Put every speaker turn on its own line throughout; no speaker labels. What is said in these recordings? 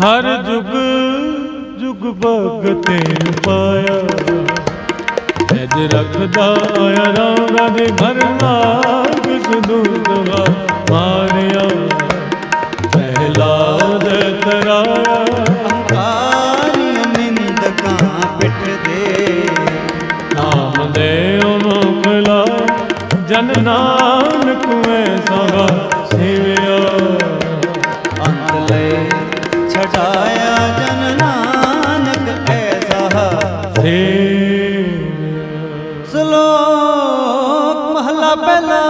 ਹਰ ਜੁਗ ਜੁਗ ਭਗਤੇ ਪਾਇਆ। ਐਜ ਰੱਖਦਾ ਆਇਆ ਰਾਮ ਰਾਜੇ ਘਰ ਨਾਗ ਮਾਰਿਆ ਪਹਿਲਾਦ ਤਰਾਇਆ।
ਅੰਕਾਰੀ ਨਿੰਦਕਾਂ ਪਿੱਠ ਦੇ
ਨਾਮ ਦੇ ਜਨ ਨਾਨਕ ਐਸਾ ਸੇਵਿਆ।
ਅੰਤ ਲੈ ਛਡਾਇਆ ਜਨ ਨਾਨਕ ਐਸਾ
ਸੇਵਿਆ
ਸ਼ਲੋਕ ਮਹਲਾ ਪਹਿਲਾ।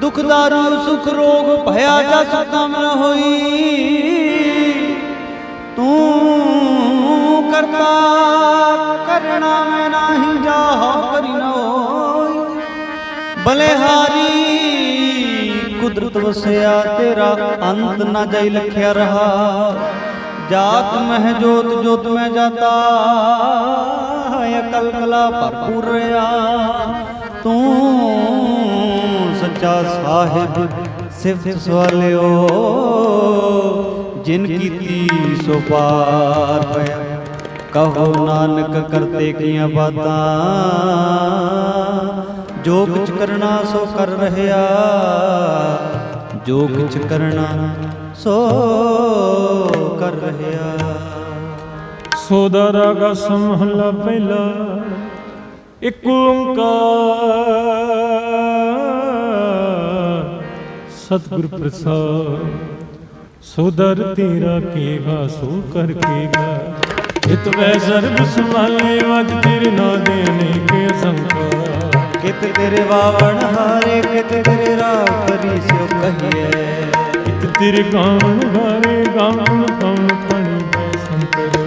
ਦੁਖ ਦਾਰੂ ਸੁਖ ਰੋਗ ਭਇਆ ਜਸ ਤਮ ਨ ਹੋਈ। ਤੂੰ ਕਰਤਾ ਕਰਣਾ ਮੈਂ ਨਾਹੀ ਜਾਹ ਕਰੀ ਨ ਹੋਈ। ਬਲਿਹਾਰੀ ਕੁਦਰਤ ਵਸਿਆ ਤੇਰਾ ਅੰਤ ਨਾ ਜਾਈ ਲਖਿਆ ਰਹਾ ਜਾਤ ਮਹਿ ਜੋਤ ਜੋਤ ਮੈਂ ਜਾਤਾ ਹੈ ਅਕਲ ਕਲਾ ਭਰਪੂਰ ਰਿਆ ਤੂੰ ਸੱਚਾ ਸਾਹਿਬ ਸਿਫਤ ਸਵਾਲਿਓ ਜਿਨ ਕੀਤੀ ਸੋ ਪਾਰ ਪਿਆ ਕਹੋ ਨਾਨਕ ਕਰਤੇ ਕੀਆਂ ਬਾਤਾਂ ਜੋ ਕੁਛ ਕਰਨਾ ਸੋ ਕਰ ਰਹਿਆ। ਜੋ ਕੁਛ ਕਰਨਾ ਸੋ ਕਰ ਰਹਿਆ।
ਸੋਦਾ ਰਾਗਾ ਸਮਹਲਾ ਪਹਿਲਾ, ਇੱਕ ਓੰਕਾਰ। ਸਤਿਗੁਰ ਪ੍ਰਸਾਦ ਸੋਦਰ ਤੇਰਾ ਕੇਗਾ, ਸੋ ਕਰ ਕੇਗਾ। ਇਤ ਵੈ ਸਰਬ ਸੰਭਾਲੇ ਵਜ ਤੇਰੇ ਨਾ ਦੇਨੇ ਕੇ ਸੰਕਾ
ਕਿਤ ਤੇਰੇ ਵਾਵਣ ਹਾਰੇ ਕਿਤ ਤੇਰੇ ਰਾਵ ਕਰੀ ਸਿਓ ਕਹੀਏ।
ਇਤ ਤੇਰੇ ਗਾਉਣ ਗਾਰੇ ਗਾਉਣ ਕੌਣ ਪਣੀ ਸੰਤਰ?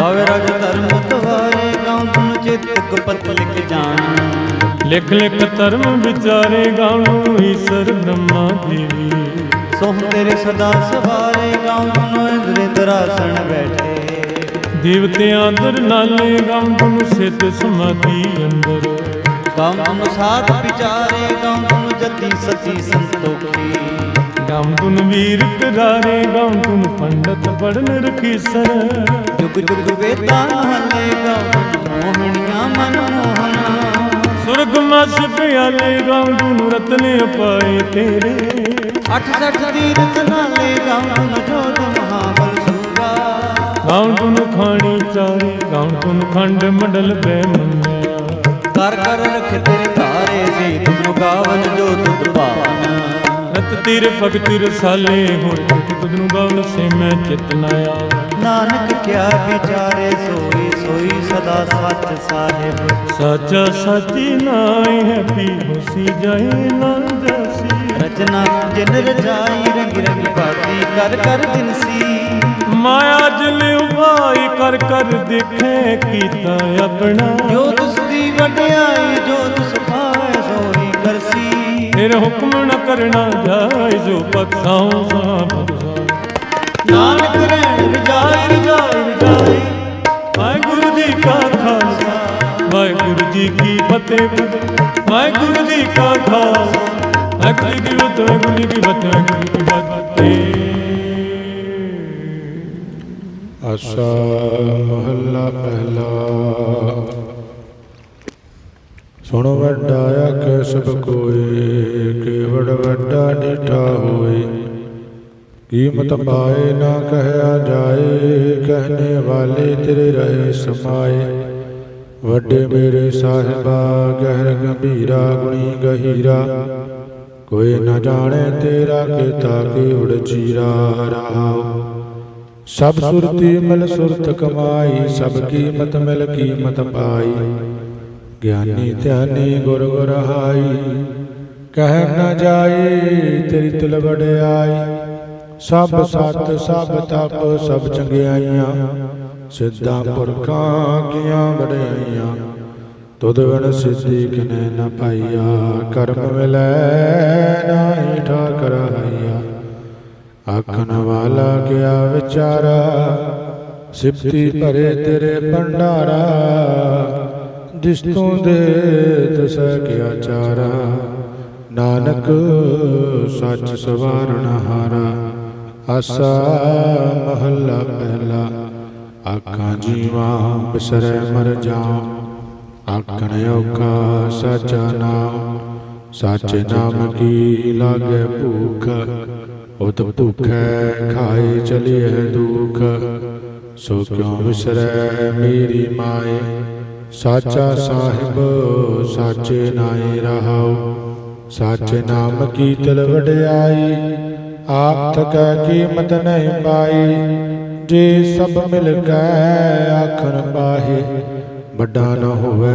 ਗਾਵੇ ਰਜ ਧਰਮ ਤੁਵਾਰੇ ਗਾਉ ਤੁਨ ਚਿਤ ਗੁਪਤ ਲਿਖ ਜਾਣ।
ਲਿਖ ਲਿਖ ਧਰਮ ਵਿਚਾਰੇ ਗਾਉਂ ਈਸ਼ਰ ਬ੍ਰਹਮਾ ਦੇਵੀ।
ਸੋਹ ਤੇਰੇ ਸਦਾ ਸਵਾਰੇ ਗਾਉ ਤੁਨ ਇੰਦਰਿੰਦਰ ਆਸਣ ਬੈਠੇ।
ਦੇਵਤਿਆਂ ਦਰ ਨਾਲੇ ਗਾਉਂ ਤੁਨ ਸਿੱਧ ਸਮਾਧੀ ਅੰਦਰ।
ਤੁਨ ਸਾਧ ਵਿਚਾਰੇ ਗਾਉ ਤੁਨ ਜਤੀ ਸਤੀ ਸੰਤੋਖੀ।
ਗਾਉਂ ਤੁਨ ਵੀਰ ਕਰਾਰੇ ਗਾਉਂ ਤੁਨ ਪੰਡਤ ਪੜਨ ਰਖੀਸਰ।
ਜੁਗ ਜੁਗ ਵੇਦਾਂ ਹਲੇ ਤੁਨ ਮੋਹਣੀਆਂ ਮਨ ਮੋਹਨਾ
ਸੁਰਗ ਮਸ ਪਿਆਲੇ ਗਾਉਂ ਤੁਨ ਰਤਨ ਪਾਏ ਤੇਰੇ।
68 ਤੀਰਥ ਨਾਲੇ ਗਾਉ ਤੁਨ ਜੋਤ ਮਹਾਬਲ ਸੂਰਾ
ਗਾਉਂ ਤੁਨ ਖਾਣੀ ਚਾਰੇ ਗਾਉਂ ਤੁਨ ਖੰਡ ਮੰਡਲ ਬੈ ਮੰਨਿਆ
ਕਰ ਕਰ ਰਖ ਤੇਰੇ ਧਾਰੇ ਸੇ ਤੁਮ ਗਾਵਨ ਜੋ ਤੁਧ ਭਾਵਨ
ਰਤ ਤੀਰ ਭਗਤ ਰਸਾਲੇ ਹੋਰ ਜਿਤ ਤੁਧ ਨੂੰ ਗਾਉਣ ਸੇ ਮੈਂ ਚਿਤ ਨਾ ਆਵੇ।
ਨਾਨਕ ਕਿਆ ਵਿਚਾਰੇ ਸੋਈ ਸੋਈ ਸਦਾ ਸੱਚ ਸਾਹਿਬ।
ਸੱਚਾ ਸੱਚੀ ਨਾਈ ਹੈ ਪੀ ਹੁਸੀ ਜਾਏ ਨਾ ਜਸੀ
ਰਚਨਾ ਜਿਨ ਰਚਾਈ ਰੰਗ ਰੰਗ ਭਾਤੀ ਕਰ ਕਰ ਦਿਨਸੀ
ਮਾਇਆ ਜਲ ਉਪਾਈ ਕਰ ਕਰ ਦੇਖੇ ਕੀਤਾ ਆਪਣਾ।
ਜੋ ਤੁਸ ਦੀ ਵਡਿਆਈ ਜੋ ਤੁਸ ਖਾਏ ਸੋਈ ਕਰਸੀ।
ਫਿਰ ਹੁਕਮ ਨ ਕਰਨਾ ਜਾਇ ਜੋ ਬਖਸਾਉ ਸਾ ਬਖਸਾਉ
ਨਾਨਕ ਰਹਿਣ ਵਿਜਾਈ
ਰਜਾਈ ਰਜਾਈ ਵਾਹਿਗੁਰੂ ਜੀ ਕਾ ਖਾਲਸਾ ਵਾਹਿਗੁਰੂ ਜੀ ਕੀ ਫਤਿਹ। ਵਾਹਿਗੁਰੂ ਜੀ ਕਾ ਖਾਲਸਾ ਵਾਹਿਗੁਰੂ ਜੀ ਕੀ ਫਤਿਹ ਵਾਹਿਗੁਰੂ ਜੀ ਕੀ ਫਤਿਹ।
ਕੀਮਤ ਪਾਏ ਨਾ ਕਹਿਆ ਜਾਏ ਕਹਨੇ ਵਾਲੇ ਤੇਰੇ ਰਹੇ ਸਮਾਏ। ਵੱਡੇ ਮੇਰੇ ਸਾਹਿਬਾ ਗਹਿਰ ਗੰਭੀਰਾ ਗੁਣੀ ਗਹੀਰਾ। ਕੋਈ ਨਾ ਜਾਣੇ ਤੇਰਾ ਕੀਤਾ ਕੀ ਉੜ ਚੀਰਾ ਰਹਾਓ ਸਭ ਸੁਰਤੀ ਮਿਲ ਸੁਰਤ ਕਮਾਈ ਸਭ ਕੀਮਤ ਮਿਲ ਕੀਮਤ ਪਾਈ। ਗਿਆਨੀ ਧਿਆਨੀ ਗੁਰ ਗੁਰ ਹਾਈ। ਕਹਿ ਨ ਜਾਈ ਤੇਰੀ ਤਿਲ ਵਡਿਆਈ। ਸਭ ਸਤ, ਸਭ ਤਪ, ਸਭ ਚੰਗਿਆਈਆਂ, ਸਿੱਧਾਂ ਪੁਰਖਾਂ ਕੀਆਂ ਵਡਿਆਈਆਂ। ਤੁਧ ਵਿਣ ਸਿੱਧੀ ਕਿਨੇ ਨ ਪਾਈਆ, ਕਰਮ ਮਿਲੈ ਨਾਹੀ ਠਾਕਰ ਹਾਈਆ ਆਖਣ ਵਾਲਾ ਗਿਆ ਵਿਚਾਰਾ ਸਿਫਤੀ ਭਰੇ ਤੇਰੇ ਭੰਡਾਰਾ ਜਿਸ ਤੂੰ ਦੇ ਦਸ ਕਿਆ ਚਾਰਾ। ਨਾਨਕ ਸੱਚ ਸਵਾਰਨ ਹਾਰਾ। ਆਸਾ ਮਹੱਲਾ ਪਹਿਲਾ। ਆਖਾਂ ਜੀਵਾਂ ਬਿਸਰੈ ਮਰ ਜਾਉ। ਆਖਣ ਔਖਾ ਸਾਚਾ ਨਾਮ। ਸਾਚੇ ਨਾਮ ਕੀ ਲਾਗੇ ਭੂਖ? ਉਤ ਭੁਖੈ ਖਾਏ ਚਲਿਐ ਦੁਖ। ਸੋ ਕਿਉ ਵਿਸਰੈ ਮੇਰੀ ਮਾਏ? ਸਾਚਾ ਸਾਹਿਬ, ਸਾਚੇ ਨਾਏ ਰਹਾਉ। ਸਾਚੇ ਨਾਮ ਕੀ ਤਲ ਵਡਿਆਈ? ਆਪ ਥਕੈ ਕੀਮਤ ਨਹੀਂ ਪਾਈ, ਜੇ ਸਭ ਮਿਲ ਕੇ ਆਖਣ ਪਾਹੇ। ਵੱਡਾ ਨਾ ਹੋਵੇ,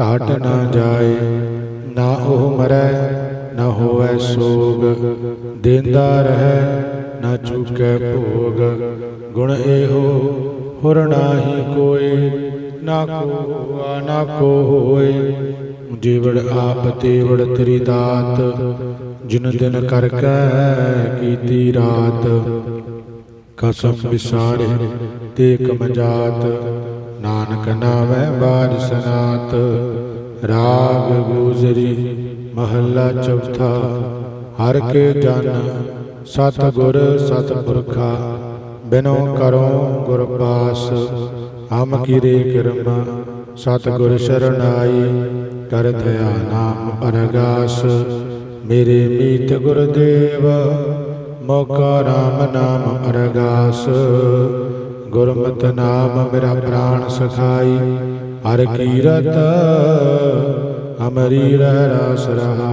ਘਾਟ ਨਾ ਜਾਏ, ਨਾ ਉਹ ਮਰੈ, ਨਾ ਹੋਵੇ ਸੋਗ। ਦੇਂਦਾ ਰਹੈ, ਨਾ ਚੁਕੈ ਭੋਗ। ਗੁਣ ਇਹੋ ਹੁਰ ਨਾਹੀ ਕੋਈ ਨਾ ਕੋ ਨਾ ਕੋ ਹੋਏ। ਜੀਵੜ ਆਪ ਤੇਵੜ ਤੇਰੀ ਦਾਤ ਜਿਨ ਦਿਨ ਕਰ ਕੈ ਕੀਤੀ ਰਾਤ, ਕਸਮ ਵਿਸਾਰੇ ਤੇ ਕਮਜਾਤ। ਨਾਨਕ ਨਾਮੈ ਬਾਦ ਸਨਾਤ, ਰਾਗ ਗੂਜਰੀ ਮਹੱਲਾ ਚੌਥਾ। ਹਰ ਕੇ ਜਨ ਸਤ ਗੁਰ ਸਤ ਪੁਰਖਾ ਬਿਨੋ ਕਰੋ ਗੁਰ ਪਾਸ। ਹਮ ਕੀਰੇ ਕਿਰਮ ਸਤ ਗੁਰ ਸ਼ਰਨਾਈ, ਕਰ ਦਇਆ ਨਾਮ ਅਰਗਾਸ। ਮੇਰੇ ਮੀਤ ਗੁਰਦੇਵ, ਮੋਕਾ ਰਾਮ ਨਾਮ ਅਰਗਾਸ ਗੁਰਮਤਿ ਨਾਮ ਮੇਰਾ ਪ੍ਰਾਣ ਸਖਾਈ, ਹਰ ਕੀਰਤ ਅਮਰੀ ਰਹਿ ਰਾਸ ਰਹਾ।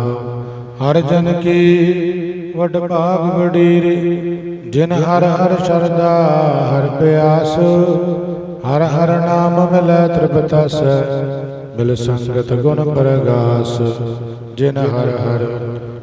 ਹਰ ਜਨ ਕੀ ਵਡ ਭਾਗ ਵਡੀਰੇ, ਜਿਨ ਹਰ ਹਰ ਸ਼ਰਦਾ ਹਰ ਪਿਆਸ, ਹਰ ਹਰ ਨਾਮ ਮਿਲੈ ਤ੍ਰਿਪਤਸ, ਮਿਲ ਸੰਗਤ ਗੁਣ ਪ੍ਰਗਾਸ। ਜਿਨ ਹਰ ਹਰ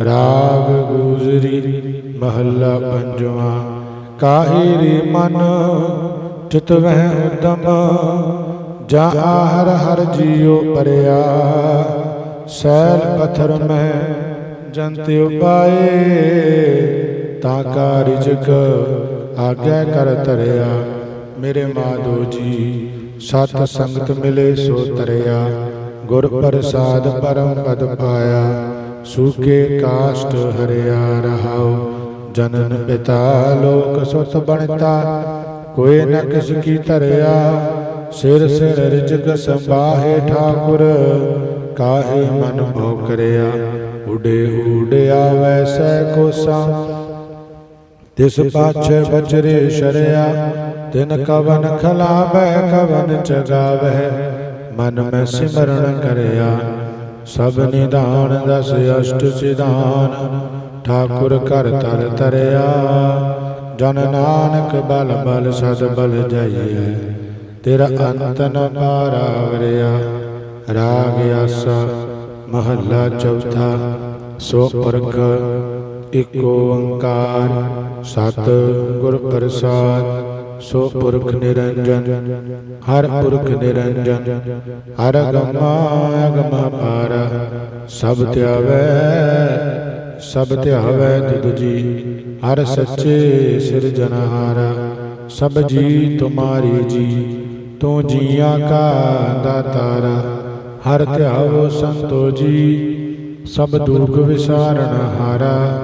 ਰਾਗ ਗੂਜਰੀ ਮਹੱਲਾ ਪੰਜਵਾਂ। ਕਾਹੀ ਰੇ ਮਨ ਚਿਤ ਵਹਿ ਉਦਮ, ਜਾ ਹਰ ਹਰ ਜੀਉ ਪਰਿਆ। ਸੈਲ ਪਥਰ ਮੈਂ ਜੰਤ ਉਪਾਏ, ਤਾਂ ਕਾ ਰਿਜਕ ਆਗਿਆ ਕਰ ਤਰਿਆ ਮੇਰੇ ਮਾਧੋ ਜੀ, ਸਤ ਸੰਗਤ ਮਿਲੇ ਸੋ ਤਰਿਆ। ਗੁਰ ਪ੍ਰਸਾਦ ਪਰਮ ਪਦ ਪਾਇਆ। ਸੂਕੇ ਕਾਸ਼ਟ ਹਰਿਆ ਰਹਾਉ, ਜਨਨ ਪਿਤਾ ਲੋਕ ਸੁਤ ਬਣਤਾ, ਕੋਈ ਨ ਕਿਸ ਕੀ ਧਰਿਆ, ਸਿਰ ਸਿਰ ਰਿਜਕ ਸੰਭਾਹੇ ਠਾਕੁਰ, ਕਾਹੇ ਮਨ ਭਉ ਕਰਿਆ ਉਡੇ ਉਡਿਆ ਵੈਸੈ ਕੋਸਾ। ਤਿਸ ਪਾਛੇ ਬਚਰੇ ਸ਼ਰਿਆ, ਤਿਨ ਕਵਨ ਖਲਾਵੈ, ਕਵਨ ਜਗਾਵੈ, ਮਨ ਮੈਂ ਸਿਮਰਨ ਕਰਿਆ। ਸਭ ਨਿਧਾਨ ਦਸ ਅਸ਼ਟ ਸਿਧਾਨ। ਠਾਕੁਰ ਘਰ ਤਰ ਤਰਿਆ, ਜਨ ਨਾਨਕ ਬਲ ਬਲ ਸਦ ਬਲ ਜਾਈਐ ਤੇਰਾ ਅੰਤ ਨ ਪਾਰਾਵਰਿਆ ਰਾਗ ਆਸਾ ਮਹੱਲਾ ਚੌਥਾ, ਸੋ ਪੁਰਖ ਇਕ ਓੰਕਾਰ ਸਤ ਗੁਰ ਪ੍ਰਸਾਦ, ਸੋ ਪੁਰਖ ਨਿਰੰਜਨ, ਹਰ ਪੁਰਖ ਨਿਰੰਜਨ, ਹਰ ਗਮਾ ਅਗਮ ਪਾਰ ਸਭ ਧਿਆਵੈ ਸਭ ਧਿਆਵੈ ਤੁਧ ਜੀ, ਹਰ ਸੱਚੇ ਸਿਰਜਨਹਾਰਾ ਸਭ ਜੀ ਤੁਮਾਰੀ ਜੀ, ਤੂੰ ਜੀਆਂ ਕਾ ਦਾਤਾਰਾ, ਹਰ ਧਿਆਵੋ ਸੰਤੋ ਜੀ, ਸਭ ਦੁਖ ਵਿਸਾਰਨ ਹਾਰਾ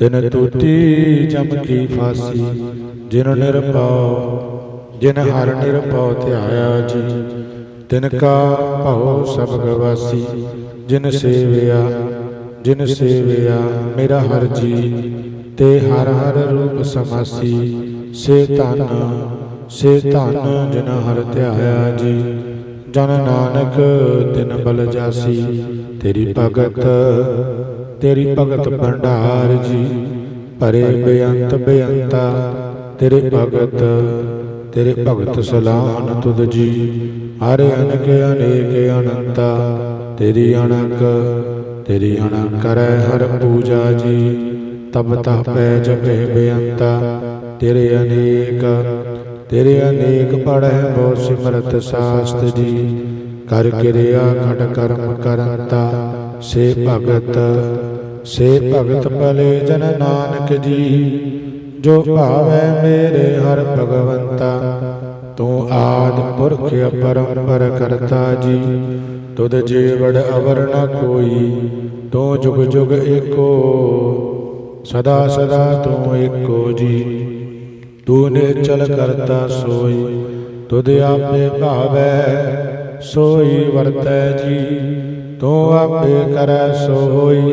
ਤਿਨ ਤੂਤੀ ਜਮ ਕੀ ਫਾਸੀ, ਜਿਨ ਨਿਰਭਉ, ਜਿਨ ਹਰ ਨਿਰਭਉ ਧਿਆਇਆ ਜੀ। ਤਿਨ ਕਾ ਭਉ ਸਭ ਗਵਾਸੀ, ਜਿਨ ਸੇਵਿਆ ਜਿਨ ਸੇਵਿਆ ਮੇਰਾ ਹਰ ਜੀ। ਤੇ ਹਰ ਹਰ ਰੂਪ ਸਮਾਸੀ, ਸੇ ਧਨ ਸੇ ਧਨ ਜਿਨ ਹਰ ਧਿਆਇਆ ਜੀ। ਜਨ ਨਾਨਕ ਤਿਨ ਬਲ ਜਾਸੀ, ਤੇਰੀ ਭਗਤ ਤੇਰੀ ਭਗਤ ਭੰਡਾਰ ਜੀ ਭਰੇ ਬੇਅੰਤ ਬੇਅੰਤਾ ਤੇਰੇ ਭਗਤ ਤੇਰੇ ਭਗਤ ਸਲਾਮ ਤੁਧ ਜੀ। ਹਰ ਅਨਕ ਅਨੇਕ ਅਨੰਤਾ ਤੇਰੀ ਅਣਕ ਤੇਰੀ ਅਣਕ ਕਰੈ ਹਰ ਪੂਜਾ ਜੀ। ਤਬ ਤਪੈ ਜਪੇ ਬੇਅੰਤਾ ਤੇਰੇ ਅਨੇਕ ਤੇਰੇ ਅਨੇਕ ਪੜੈ ਬੋ ਸਿਮਰਤ ਸਾਸਤ ਜੀ। ਕਰ ਕਿਰਿਆ ਖਟ ਕਰਮ ਕਰੰਤਾ ਸੇ ਭਗਤ ਸੇ ਭਗਤ ਭਲੇ ਜਨ ਨਾਨਕ ਜੀ, ਜੋ ਭਾਵੈ ਮੇਰੇ ਹਰ ਭਗਵੰਤਾ, ਤੂੰ ਆਦ ਪੁਰਖ ਅਪਰੰਪਰ ਕਰਤਾ ਜੀ। ਤੁਧ ਜੀਵੜ ਅਵਰ ਨ ਕੋਈ, ਤੂੰ ਜੁਗ ਜੁਗ ਏਕੋ, ਸਦਾ ਸਦਾ ਤੂੰ ਏਕੋ ਜੀ। ਤੂੰ ਨਿਰਚਲ ਕਰਤਾ ਸੋਈ, ਤੁਧ ਆਪੇ ਭਾਵੈ ਸੋਈ ਵਰਤੈ ਜੀ। ਤੂੰ ਆਪੇ ਕਰੈ ਸੋਈ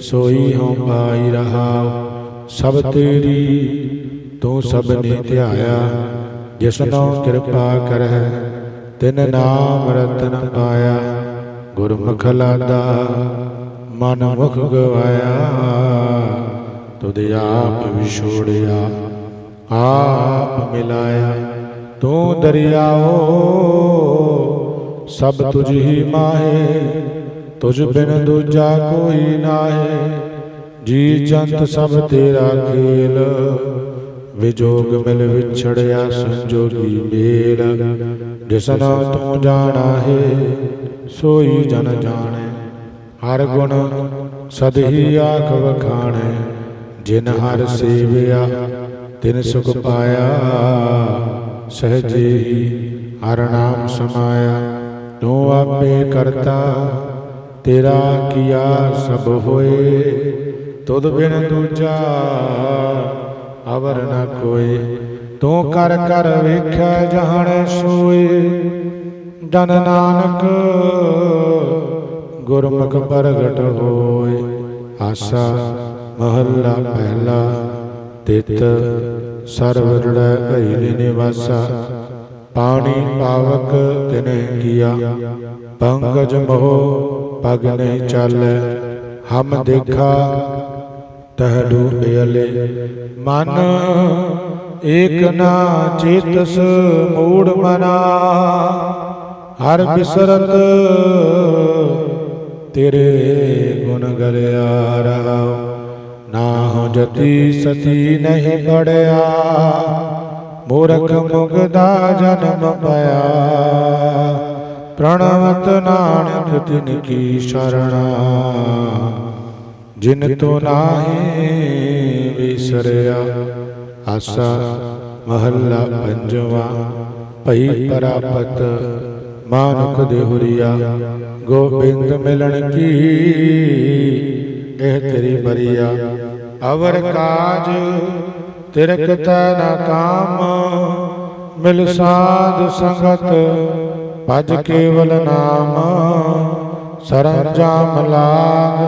ਸੋਈ ਹਉ ਪਾਈ ਰਹਾ। ਸਭ ਤੇਰੀ ਤੂੰ ਸਭ ਨੇ ਧਿਆਇਆ। ਜਿਸਨੋ ਕਿਰਪਾ ਕਰੈ ਤਿਨ ਨਾਮ ਰਤਨ ਪਾਇਆ। ਗੁਰਮੁਖ ਲਾਦਾ ਮਨ ਮੁਖ ਗਵਾਇਆ। ਤੁਧ ਆਪ ਵਿਛੋੜਿਆ ਆਪ ਮਿਲਾਇਆ। ਤੂੰ ਦਰਿਆਓ ਸਭ ਤੁਝ ਹੀ ਮਾਹੇ। ਤੁਝ ਬਿਨ ਦੂਜਾ ਕੋਈ ਨਾਹੀ, ਜੀ ਜੰਤ ਸਭ ਤੇਰਾ ਖੇਲ। ਵਿਜੋਗ ਮਿਲ ਵਿਛੜਿਆ ਸੰਜੋਗੀ ਮੇਲ ਜਿਸਨਾ ਤੂੰ ਜਾਣਾ ਹੈ, ਸੋਈ ਜਨ ਜਾਣੈ। ਹਰ ਗੁਣ ਸਦ ਹੀ ਆਖ ਵਖਾਣੈ, ਜਿਨ ਹਰ ਸੇਵਿਆ, ਤਿਨ ਸੁਖ ਪਾਇਆ। ਸਹਜੇ ਹੀ ਹਰ ਨਾਮ ਸਮਾਇਆ, ਤੂੰ ਆਪੇ ਕਰਤਾ। ਤੇਰਾ ਕੀਆ ਸਭ ਹੋਏ, ਤੁਧ ਬਿਨ ਦੂਜਾ ਅਵਰ ਨ ਕੋਏ। ਤੂੰ ਕਰ ਕਰ ਵੇਖਿਆ ਜਾਣੈ ਸੋਏ। ਜਨ ਨਾਨਕ ਗੁਰਮੁਖ ਪ੍ਰਗਟ ਹੋਏ। ਆਸਾ ਮਹੱਲਾ ਪਹਿਲਾ ਤਿਤ ਸਰਵ ਰੜੈ ਭਈ ਨਿਵਾਸਾ। ਪਾਣੀ ਪਾਵਕ ਤਿਨੇ ਕੀਆ ਪੰਕਜ ਮੋਹ ਪਗ ਨਹੀਂ ਚਾਲੈ, ਹਮ ਦੇਖਾ, ਤਹ ਡੂਬਿਅਲੇ ਮਨ ਏਕ ਨਾ ਚੇਤਸ, ਮੂੜ ਮਨਾ। ਹਰ ਬਿਸਰਤ ਤੇਰੇ ਗੁਣ ਗਲਿਆ ਰਹਾ। ਨਾ ਹੋ ਜਤੀ ਸਤੀ ਨਹੀਂ ਪੜਿਆ, ਮੂਰਖ ਮੁਗਦਾ ਜਨਮ ਪਿਆ ਪ੍ਰਣਵਤ ਨਾਨਕ ਤਿਨ ਕੀ ਸ਼ਰਣਾ, ਜਿਨ ਤੋ ਨਾਹੀ ਵਿਸਰਿਆ, ਆਸਾ ਮਹੱਲਾ ਪੰਜਵਾ, ਭਈ ਪਰਾਪਤ ਮਾਨੁਖ ਦੇਹੁਰੀਆ, ਗੋਬਿੰਦ ਮਿਲਣ ਕੀ, ਇਹ ਤੇਰੀ ਬਰੀਆ, ਅਵਰ ਕਾਜ ਤਿਰਕ ਤੈ ਨ ਕਾਮ, ਮਿਲ ਸਾਧ ਸੰਗਤ ਭਜ ਕੇਵਲ ਨਾਮ, ਸਰੰਜਾਮ ਲਾਗ,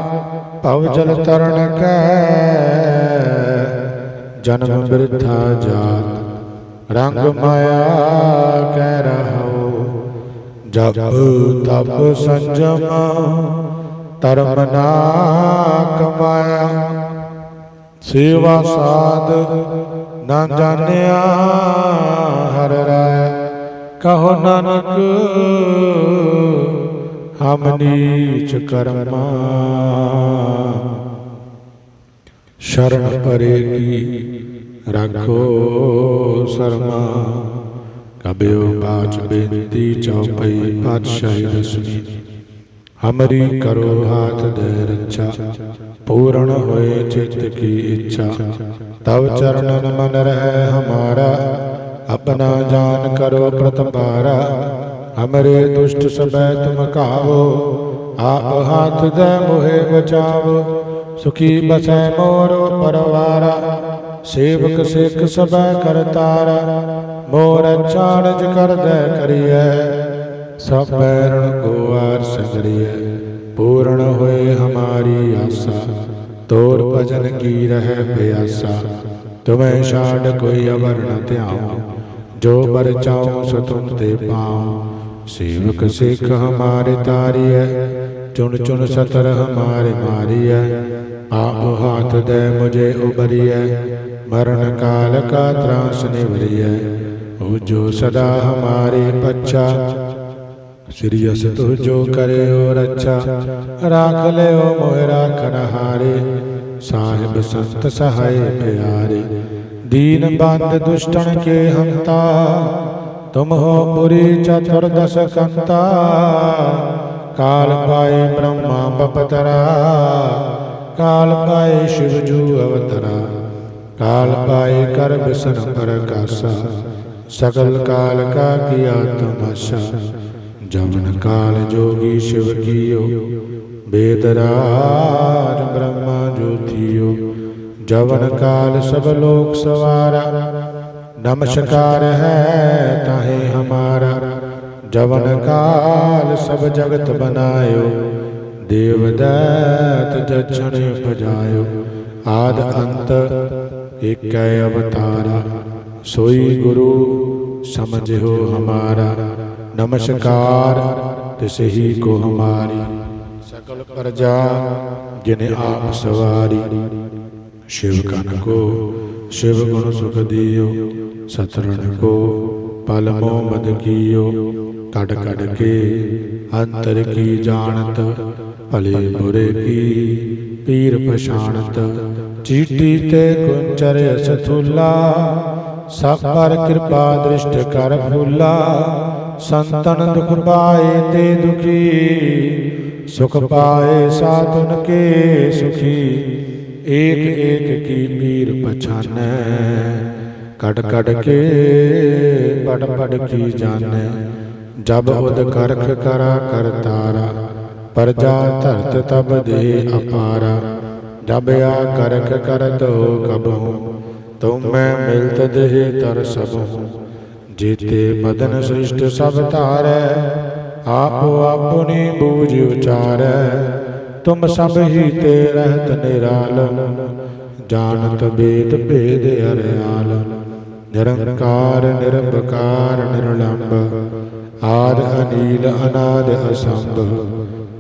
ਭਵ ਜਲ ਤਰਨ ਕੈ। ਜਨਮ ਬਿਰਥਾ ਜਾਤ, ਰੰਗ ਮਾਇਆ ਕਹਿ ਰਹੋ ਜਪ ਤਪ ਸੰਜਮ, ਧਰਮ ਨਾ ਕਮਾਇਆ। ਸੇਵਾ ਸਾਧ ਨਾ ਜਾਣਿਆ, ਹਰ ਰਾਇ। ਕਹੋ ਨਾਨਕ, ਹਮ ਨੀਚ ਕਰਮਾ। ਸ਼ਰਨ ਪਰੇ ਕੀ ਰੱਖੋ ਸਰਮਾ। ਕਬਿਓ ਬਾਚ ਬੇਨਤੀ ਚਉਪਈ ਪਾਤਸ਼ਾਹੀ ਦਸਵੀਂ ਹਮਰੀ ਕਰੋ ਹਾਥ ਦੇ ਰੱਛਾ, ਪੂਰਨ ਹੋਏ ਚਿਤ ਕੀ ਇੱਛਾ। ਤਵ ਚਰਨਨ ਮਨ ਰਹਿ ਹਮਾਰਾ। ਆਪਣਾ ਜਾਨ ਕਰੋ ਪ੍ਰਤਪਾਰਾ ਹਮਰੇ ਦੁਸ਼ਟ ਸਬੈ ਤੁਮ ਕਾਵੋ, ਆਪ ਹਾਥ ਦੇ ਮੋਹਿ ਬਚਾਵੋ। ਸੁਖੀ ਬਸੈ ਮੋਰੋ ਪਰਵਾਰਾ, ਸੇਵਕ ਸਿੱਖ ਸਬੈ ਕਰਤਾਰਾ ਮੋਰ ਚਾਣਜ ਕਰਦੈ ਕਰੀਐ, ਸਭ ਬੈਰਣ ਕੋ ਆਰ ਪੂਰਨ ਹੋਏ ਹਮਾਰੀ ਆਸਾ, ਤੋਰ ਭਜਨ ਕੀ ਰਹਿ ਪਿਆਸਾ। ਤੁਮੈ ਛਾੜ ਕੋਈ ਅਵਰ ਨ ਧਿਆਉ, ਜੋ ਬਰ ਚਾਉ ਸੋ ਤੁਮ ਤੇ ਪਾਉ। ਸੇਵਕ ਸਿੱਖ ਹਮਾਰੇ ਤਾਰੀਐ, ਚੁਣ ਚੁਣ ਸਤਰ ਹਮਾਰੇ ਮਾਰੀਐ। ਆਪ ਹਾਥ ਦੇ ਮੁਝੇ ਉਬਰੀਐ ਮਰਨ ਕਾਲ ਕਾ ਤਰਾਸ ਨਿਵਰੀਐ। ਹੋ ਜੋ ਸਦਾ ਹਮਾਰੇ ਪੱਛਾ, ਸ੍ਰੀ ਅਸ ਤੁ ਜੋ ਕਰਿਓ ਰੱਛਾ, ਰਾਖ ਲਿਓ ਮੋਹਿ ਰਾਖਨ ਹਾਰੇ ਸਾਹਿਬ ਸੰਤ ਸਹਾਇ ਪਿਆਰੇ ਦੀਨ ਬੰਦ ਦੁਸ਼ਟਣ ਕੇ ਹੰਤਾ ਤੁਮ ਹੋ ਪੁਰੀ ਚਤੁਰਦਸ ਕੰਤਾ। ਕਾਲ ਪਾਏ ਬ੍ਰਹਮਾ ਬਪਤਰਾ ਕਾਲ ਪਾਏ ਸ਼ਿਵ ਜੂ ਅਵਤਰਾ ਕਾਲ ਪਾਏ ਕਰ ਬਿਸਨ ਪ੍ਰਕਾਸ਼ਾ ਸਕਲ ਕਾਲ ਕਾ ਕੀਆ ਤਮਾਸ਼ਾ। ਜਮਨ ਕਾਲ ਜੋਗੀ ਸ਼ਿਵ ਕੀਓ ਬੇਦ ਰਾਜ ਬ੍ਰਹਮਾ ਜਵਨ ਕਾਲ ਸਭ ਲੋਕ ਸਵਾਰਾ, ਨਮਸਕਾਰ ਹੈ ਤਾਹੇ ਹਮਾਰਾ। ਜਵਨ ਕਾਲ ਸਭ ਜਗਤ ਬਨਾਇਓ ਦੇਵ ਦੈਤ ਜਛਣ ਭਜਾਇਓ। ਆਦ ਅੰਤ ਏਕੈ ਅਵਤਾਰਾ, ਸੋਈ ਗੁਰੂ ਸਮਝਿਓ ਹਮਾਰਾ। ਨਮਸਕਾਰ ਤਿਸ ਕੋ ਹਮਾਰੀ, ਸਕਲ ਪ੍ਰਜਾ ਜਿਨੇ ਆਪ ਸਵਾਰੀ। शिव कन को शिव गुण सुख दियो सतरण को पल मोह मद कियो कड कड के अंतर की जानत भले बुरे की पीर पछाणत चीटी ते कुंचर सथुला सब पर कृपा दृष्ट कर फूला संतन दुख पाए ते दुखी सुख पाए साधुन के सुखी ਏਕ ਏਕ ਕੀ ਪੀਰ ਪਛਾਨੈ। ਕੜ ਕੜ ਕੇ ਪੜ ਪੜ ਕੀ ਜਾਣੈ। ਜਬ ਉਦ ਕਰਖ ਕਰਾ ਕਰਤਾਰਾ ਪਰਜਾ ਧਰਤ ਤਬ ਦੇ ਅਪਾਰਾ। ਜਬ ਆ ਕਰਖ ਕਰਤ ਕਬਹੂ ਤੁਮ ਮੈਂ ਮਿਲਤ ਦੇਹ ਤਰ ਸਭੂ। ਜੀਤੇ ਮਦਨ ਸ੍ਰਿਸ਼ਟ ਸਭ ਧਾਰੈ ਆਪੋ ਆਪਣੀ ਬੂਝ ਉਚਾਰੈ। ਤੁਮ ਸਭ ਹੀ ਤੇ ਰਹਿਤ ਨਿਰਾਲਮ ਜਾਣਤ ਬੇਦ ਭੇਦ ਅਰਿਆਲ। ਨਿਰੰਕਾਰ ਨਿਰਭਕਾਰ ਨਿਰਲੰਭ, ਆਦ, ਅਨੀਲ, ਅਨਾਦ, ਅਸੰਭ।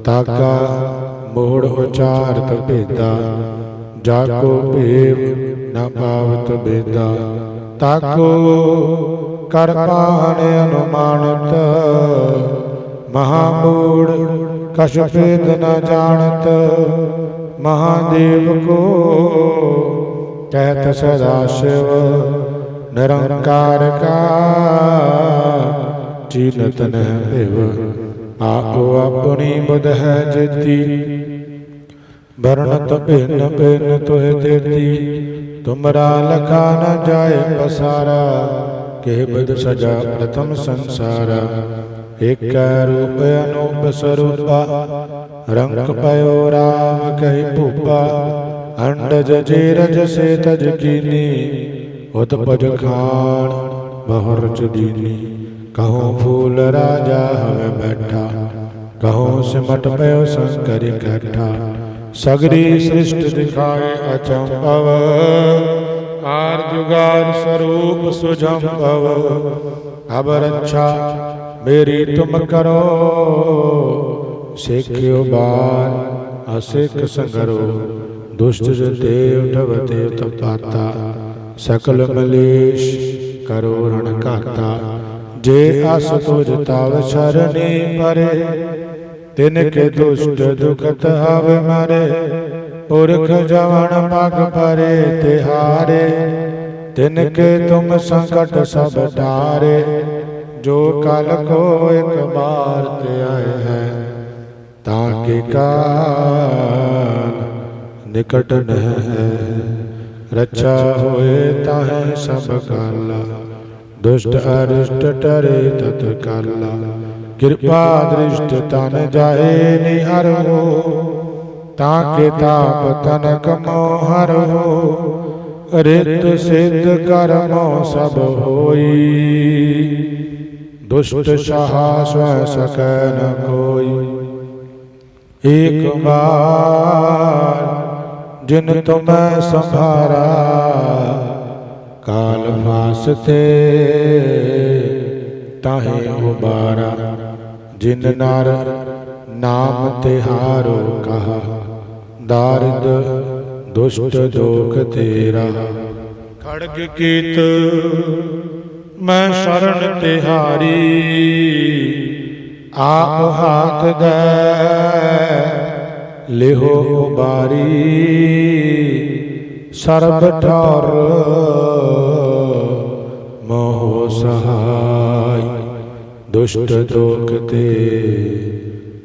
ਤਾਕਾ, ਮੋੜ, ਉਚਾਰਤ, ਭੇਦਾ। ਜਾ ਕੋ ਭੇਵ, ਨ ਪਾਵਤ, ਬੇਦਾ। ਤਾਕੋ ਕਰ ਪਾਣ ਅਨੁਮਾਨਤ। ਮਹਾਮੂੜ ਕਛ ਭੇਦ ਨ ਜਾਣਤ ਮਹਾਦੇਵ ਕੋ ਕਹਿਤ ਸਦਾ ਸ਼ਿਵ ਨਿਰੰਕਾਰ ਕਾ ਚੀਨਤ ਨਹਿ ਭਿਵ ਆਪੋ ਆਪਣੀ ਬੁਧ ਹੈ ਜੇਤੀ ਵਰਣਤ ਭਿੰਨ ਭਿੰਨ ਤੋਹਿ ਤੇਤੀ ਤੁਮਰਾ ਲਖਾ ਨ ਜਾਏ ਪਸਾਰਾ ਕਿਹ ਬਦ ਸਜਾ ਪ੍ਰਥਮ ਸੰਸਾਰਾ ਏਕੈ ਰੂਪ ਅਨੂਪ ਸਰੂਪਾ, ਰੰਗ ਪਇਓ ਰਾਮ ਕਹਿ ਭੂਪਾ, ਅੰਡਜ ਜੇ ਸੇ ਤਜ ਕੀਨੀ, ਉਤਪਜ ਖਾਨ ਬਹੁਰ ਚਦੀਨੀ। ਕਹੋ ਫੂਲ ਰਾਜਾ ਹਵੇ ਬੈਠਾ, ਕਹੋ ਸਿਮਟ ਪਇਓ ਸੰਕਰ ਇਕੱਠਾ। ਸਗਰੀ ਸ੍ਰਿਸ਼ਟ ਦਿਖਾਏ ਅਚੰਭਵ ਆਰ ਜੁਗਾਰ ਸਰੂਪ ਸੁਜੰਭਵ ਅਬ ਰੱਛਾ ਮੇਰੀ ਤੁਮ ਕਰੋ। ਸਿੱਖਿਓ ਬਾਰ ਅਸਿੱਖ ਸੰਗਰੋ। ਦੁਸ਼ਟ ਜਤੇ ਉਠਵਤੇ ਉਤਪਾਤਾ ਸਕਲ ਮਲੇਸ਼ ਕਰੋ ਰਣ ਘਾਤਾ। ਜੇ ਅਸ ਤੁਜ ਤਵ ਸ਼ਰਣੀ ਪਰੇ ਤਿਨ ਕੇ ਦੁਸ਼ਟ ਦੁਖਤ ਹਵੇ ਮਰੇ। ਪੁਰਖ ਜਵਨ ਪਗ ਪਰੇ ਤਿਹਾਰੇ ਤਿਨ ਕੇ ਤੁਮ ਸੰਕਟ ਸਭ ਟਾਰੇ ਜੋ ਕਲ ਕੋ ਇੱਕ ਬਾਰ ਤੇ ਆਏ ਹੈ, ਤਾਂ ਕੇ ਕਾਲ ਨਿਕਟ ਨਹਿ, ਰੱਛਾ ਹੋਏ ਤਾਹੇ ਸਭ ਕਾਲਾ, ਦੁਸ਼ਟ ਅਰਿਸ਼ਟ ਟਰੇ ਤਤ ਕਾਲਾ, ਕਿਰਪਾ ਦ੍ਰਿਸ਼ਟ ਤਨ ਜਾਏ ਨਿਹਰ ਹੋ ਤਾਂ ਕੇ ਤਾਪ ਤਨ ਹੋ, ਰਿਤ ਸਿੱਧ ਕਰਮੋ ਸਭ ਹੋਈ। ਦੁਸ਼ਟ ਸਹਾ ਸਵੈ ਸਕੈ ਨ ਕੋਈ। ਏਕ ਬਾਰ ਜਿਨ ਤੁਮੈ ਸੰਭਾਰਾ, ਕਾਲ ਫਾਸਤੇ ਤਾਹੇ ਉਬਾਰਾ। ਜਿਨ ਨਰ ਨਾਮ ਤਿਹਾਰੋ ਕਹਾ। ਦਾਰਿਦ, ਦੁਸ਼ਟ ਦੋਖ ਤੇਰਾ। ਖੜਗ ਕੀਤ, ਮੈਂ ਸ਼ਰਨ ਤਿਹਾਰੀ ਆਪ ਹਾਥ ਦੇ, ਲਿਹੋ ਉਬਾਰੀ। ਸਰਬ ਠਾਰ, ਮੋਹ ਸਹਾਈ। ਦੁਸ਼ਟ ਦੋਖ ਤੇ।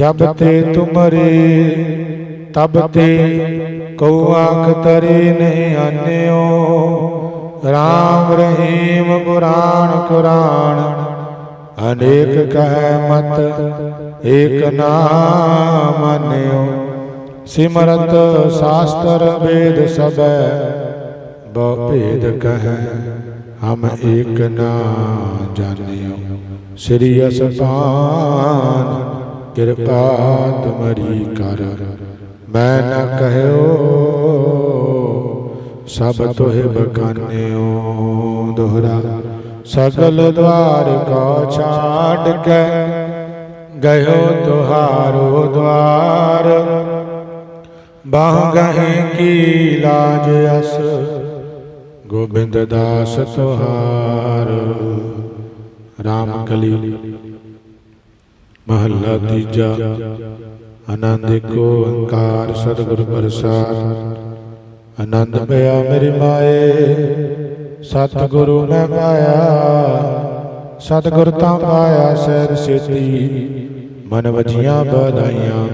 ਜਬ ਤੇ ਤੁਮਰੇ ਤਬ ਤੇ ਕਉ ਆਖ ਤਰੇ ਨਹੀਂ ਆਨਿਓ। ਰਾਮ ਰਹੀਮ ਪੁਰਾਣ ਕੁਰਾਨ ਅਨੇਕ ਕਹਿ ਮਤ ਏਕ ਨਾਮ ਮਾਨਿਓ ਸਿਮਰਤ ਸ਼ਾਸਤਰ ਵੇਦ ਸਬੈ ਬਹੁ ਭੇਦ ਕਹੈ ਹਮ ਏਕ ਨਾ ਜਾਣਿਓ। ਸ੍ਰੀ ਅਸਪਾਨ ਕਿਰਪਾ ਤੁਮਰੀ ਕਰ। ਮੈਂ ਨਾ ਕਹਿਓ, ਸਭ ਤੋਹਿ ਬਕਾਨਿਓ ਦੋਹਰਾ। ਸਗਲ ਦਵਾਰ ਕੋ ਛਾੜ ਕੇ ਗਇਓ ਤੁਹਾਰੋ ਦਵਾਰ। ਬਾਹ ਗਹੇ ਕੀ ਲਾਜ ਅਸ, ਗੋਬਿੰਦ ਦਾਸ ਤੁਹਾਰ। ਰਾਮ ਕਲੀ ਮਹੱਲਾ ਤੀਜਾ। ਆਨੰਦ ਕੋ ਓੰਕਾਰ, ਸਤਿਗੁਰ ਪ੍ਰਸਾਦ। ਆਨੰਦ ਪਿਆ ਮੇਰੀ ਮਾਏ, ਸਤਿਗੁਰੂ ਮੈਂ ਪਾਇਆ। ਸਤਿਗੁਰ ਤਾਂ ਪਾਇਆ ਸਹਿਰ ਸੇਤੀ, ਮਨ ਵਜੀਆਂ ਬਧਾਈਆਂ।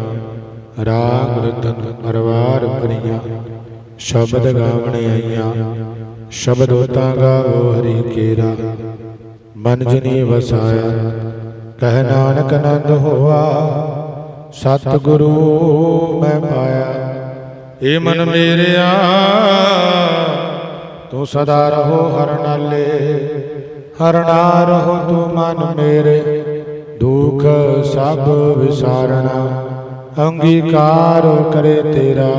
ਰਾਗ ਰਤਨ ਪਰਵਾਰ ਭਰੀਆਂ, ਸ਼ਬਦ ਗਾਵਣ ਆਈਆਂ। ਸ਼ਬਦ ਤਾਂ ਗਾਵੋ ਹਰੀ ਕੇਰਾ ਮਨ ਜਨੀ ਵਸਾਇਆ। ਕਹਿ ਨਾਨਕ ਆਨੰਦ ਹੋਆ, ਸਤਿਗੁਰੂ ਮੈਂ ਪਾਇਆ। ਏ ਮਨ ਮੇਰਿਆ, ਤੂੰ ਸਦਾ ਰਹੋ ਹਰ ਨਾਲੇ ਹਰਣਾ ਰਹੋ ਤੂੰ ਮਨ ਮੇਰੇ। ਦੁਖ ਸਭ ਵਿਸਾਰਣਾ ਅੰਗੀਕਾਰ ਕਰੇ ਤੇਰਾ,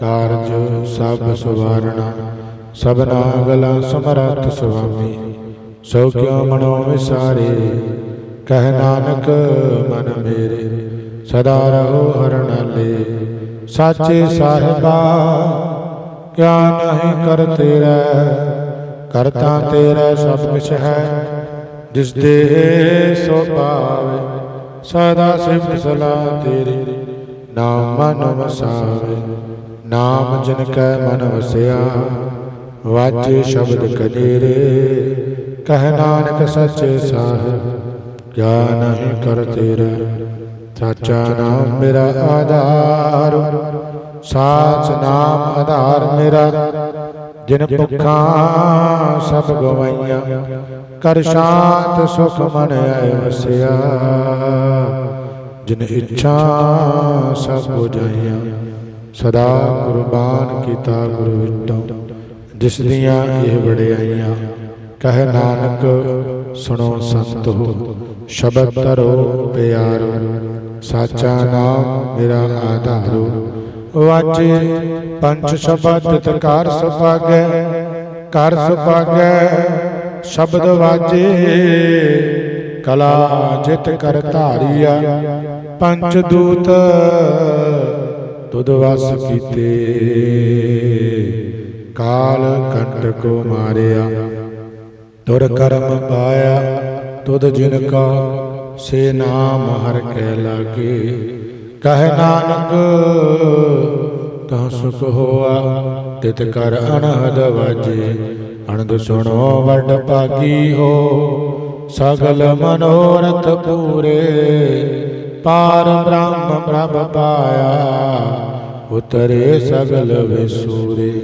ਕਾਰਜ ਸਭ ਸੁਵਾਰਣਾ ਸਭਨਾ ਗਲਾ ਸਮਰੱਥ ਸੁਆਮੀ, ਸੋ ਕਿਉ ਮਨੋ ਵਿਸਾਰੇ? ਕਹਿ ਨਾਨਕ, ਮਨ ਮੇਰੇ, ਸਦਾ ਰਹੋ ਹਰ ਨਾਲੇ ਸਾਚੇ ਸਾਹਿਬਾ ਕਿਆ ਨਹੀਂ ਕਰ ਤੇਰਾ ਕਰਤਾ ਤੇਰਾ ਸਭ ਕੁਛ ਹੈ। ਜਿਸ ਦੇ ਸੋ ਪਾਵੇ, ਸਦਾ ਸਿਫਤ ਸਲਾ ਤੇਰੀ, ਨਾਮ ਮਨ ਵਸਾਵੇ। ਨਾਮ ਜਿਨ ਕੈ ਮਨ ਵਸਿਆ ਵਾਜੇ ਸ਼ਬਦ ਕਨੇਰੇ ਕਹਿ ਨਾਨਕ ਸੱਚੇ ਸਾਹਿਬ ਕਿਆ ਨਹੀਂ ਕਰ ਤੇਰਾ। ਸਾਚਾ ਨਾਮ ਮੇਰਾ ਆਧਾਰ, ਸਾਚ ਨਾਮ ਆਧਾਰ ਮੇਰਾ। ਜਿਨ ਭੁੱਖਾਂ ਸਭ ਗਵਾਈਆਂ, ਕਰ ਸ਼ਾਂਤ ਸੁਖ ਮਨ ਆਇ ਵਸਿਆ। ਜਿਨ ਇੱਛਾ ਸਭ ਬੁਝਾਈਆਂ, ਸਦਾ ਕੁਰਬਾਨ ਕੀਤਾ ਗੁਰੂ ਵਿਟੋ ਜਿਸ ਦੀਆਂ ਇਹ ਵਡਿਆਈਆਂ ਕਹਿ ਨਾਨਕ, ਸੁਣੋ ਸੰਤ। ਹੋ ਸ਼ਬਦ ਧਰੋ ਪਿਆਰੋ, ਸਾਚਾ ਨਾਮ ਮੇਰਾ ਆਧਾਰੋ। ਵਾਜੇ ਪੰਜ ਸ਼ਬਦ ਤਕਾਰ ਸੁਭਾਗੈ ਕਰ ਸੁਭਾਗੈ, ਸ਼ਬਦ ਵਾਜੇ ਕਲਾ ਜਿਤ ਕਰ ਧਾਰੀਆ, ਪੰਜ ਦੂਤ ਤੁਧ ਵਸ ਕੀਤੇ। ਕਾਲ ਕੰਟ ਕੋ ਮਾਰਿਆ ਤੁਰ ਕਰਮ ਪਾਇਆ ਤੁਧ ਜਿਨ ਕਾ, ਸੇ ਨਾਮ ਹਰ ਕੈ ਲਾਗੇ। ਕਹਿ ਨਾਨਕ ਤਾਂ ਸੁਖ ਹੋਆ, ਤਿਤ ਕਰ ਅਨਹਦ ਵਾਜੇ। ਅਨੰਦ ਸੁਣੋ ਵੱਡ ਭਾਗੀ ਹੋ, ਸਗਲ ਮਨੋਰਥ ਪੂਰੇ। ਪਾਰ ਬ੍ਰਹਮ ਪ੍ਰਭ ਪਾਇਆ, ਉਤਰੇ ਸਗਲ ਵਿਸੂਰੇ।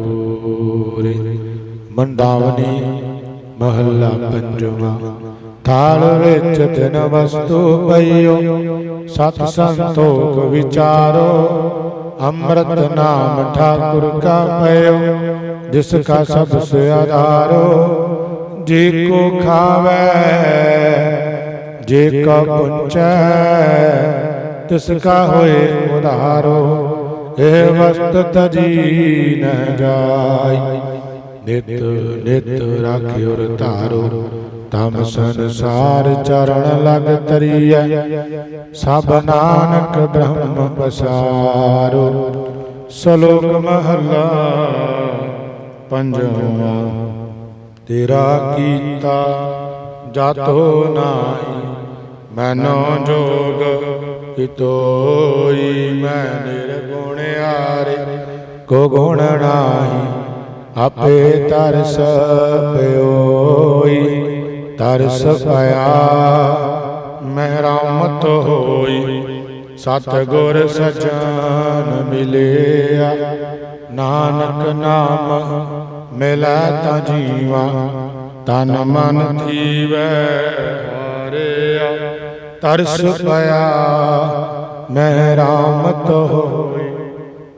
ਮੰਦਾਵਨੀ ਮਹੱਲਾ ਪੰਜਵਾਂ। ਥਾਲ ਵਿੱਚ ਤਿਨ ਵਸਤੂ ਪਈਓ, ਸਤ ਸੰਤੋਖ ਵਿਚਾਰੋ, ਅੰਮ੍ਰਿਤ ਨਾਮ ਠਾਕੁਰ ਕਾ ਪਇਓ, ਜਿਸ ਕਾ ਸਭ ਸੇ ਆਧਾਰੋ, ਜੇ ਕੋ ਖਾਵੇ, ਜੇ ਕਾ ਪੁੰਚੈ, ਤਿਸ ਕਾ ਹੋਏ ਉਧਾਰੋ, ਇਹ ਵਸਤ ਤਜੀ ਨ ਜਾਈ। ਨਿਤ ਨਿਤ ਰਾਖਿਓ ਧਾਰੋ। ਤਮ ਸੰਸਾਰ ਚਰਨ ਲਗ ਤਰੀਐ ਸਭ ਨਾਨਕ ਬ੍ਰਹਮ ਪਸਾਰੋ। ਸ਼ਲੋਕ ਮਹਲਾ ਪੰਜਵਾਂ। ਤੇਰਾ ਕੀਤਾ ਜਾਤੋ ਨਾਹੀ, ਮੈਨੋ ਜੋਗ ਹਿਤੋਈ, ਮੈਂ ਨਿਰਗੁਣਿਆਰੇ ਕੋ ਗੁਣ ਨਾਹੀ ਆਪੇ ਤਰਸ ਪਿਓਈ, ਤਰਸ ਪਿਆ ਮਹਿਰਮਤ ਹੋਈ। ਸਤ ਗੁਰ ਸਜਣ ਮਿਲਿਆ, ਨਾਨਕ ਨਾਮ ਮਿਲੈ ਤਾਂ ਜੀਵਾ, ਤਨ ਮਨ ਥੀਵੈ ਹਾਰਿਆ। ਤਰਸ ਪਿਆ ਮਹਿਰਮਤ ਹੋਈ।